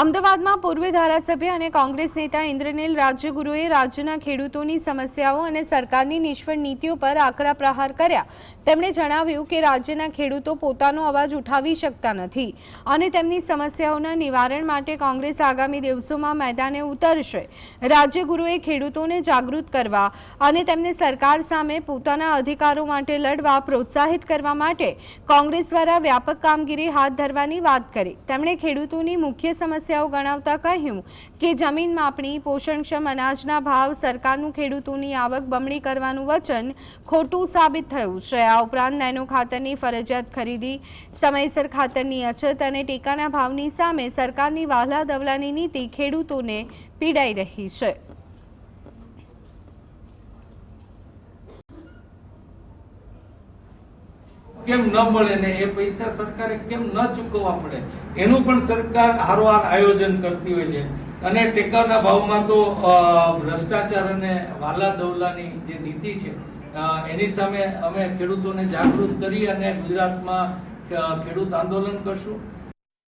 અમદાવાદમાં પૂર્વ ધારાસભ્ય અને કોંગ્રેસ નેતા ઇન્દ્રનીલ રાજ્યગુરુએ રાજ્યના ખેડૂતોની સમસ્યાઓ અને સરકારની નિષ્ફળ નીતિઓ પર આકરા પ્રહાર કર્યા. તેમણે જણાવ્યું કે રાજ્યના ખેડૂતો પોતાનો અવાજ ઉઠાવી શકતા નથી અને તેમની સમસ્યાઓના નિવારણ માટે કોંગ્રેસ આગામી દિવસોમાં મેદાને ઉતરશે. રાજ્યગુરુએ ખેડૂતોને જાગૃત કરવા અને તેમને સરકાર સામે પોતાના અધિકારો માટે લડવા પ્રોત્સાહિત કરવા માટે કોંગ્રેસ દ્વારા વ્યાપક કામગીરી હાથ ધરવાની વાત કરી. તેમણે ખેડૂતોની મુખ્ય સમસ્યાઓ ગણાવતા કહ્યું કે જમીન માપણી પોષણક્ષમ અનાજના ભાવ, સરકારનું ખેડૂતોની આવક બમણી કરવાનું વચન ખોટું સાબિત થયું છે. આ ઉપરાંત નેનો ખાતરની ફરજિયાત ખરીદી, સમયસર ખાતરની અછત અને ટેકાના ભાવની સામે સરકારની વાહલા દવલાની નીતિ ખેડૂતોને પીડાઈ રહી છે. કેમ ન મળે ને એ પૈસા સરકારે કેમ ન ચૂકવવા પડે? એનું પણ સરકાર હારવાર આયોજન કરતી હોય છે. અને ટેકાના ભાવમાં તો ભ્રષ્ટાચાર અને વાલા દવલાની જે નીતિ છે એની સામે અમે ખેડૂતોને જાગૃત કરી અને ગુજરાતમાં ખેડૂત આંદોલન કરશું.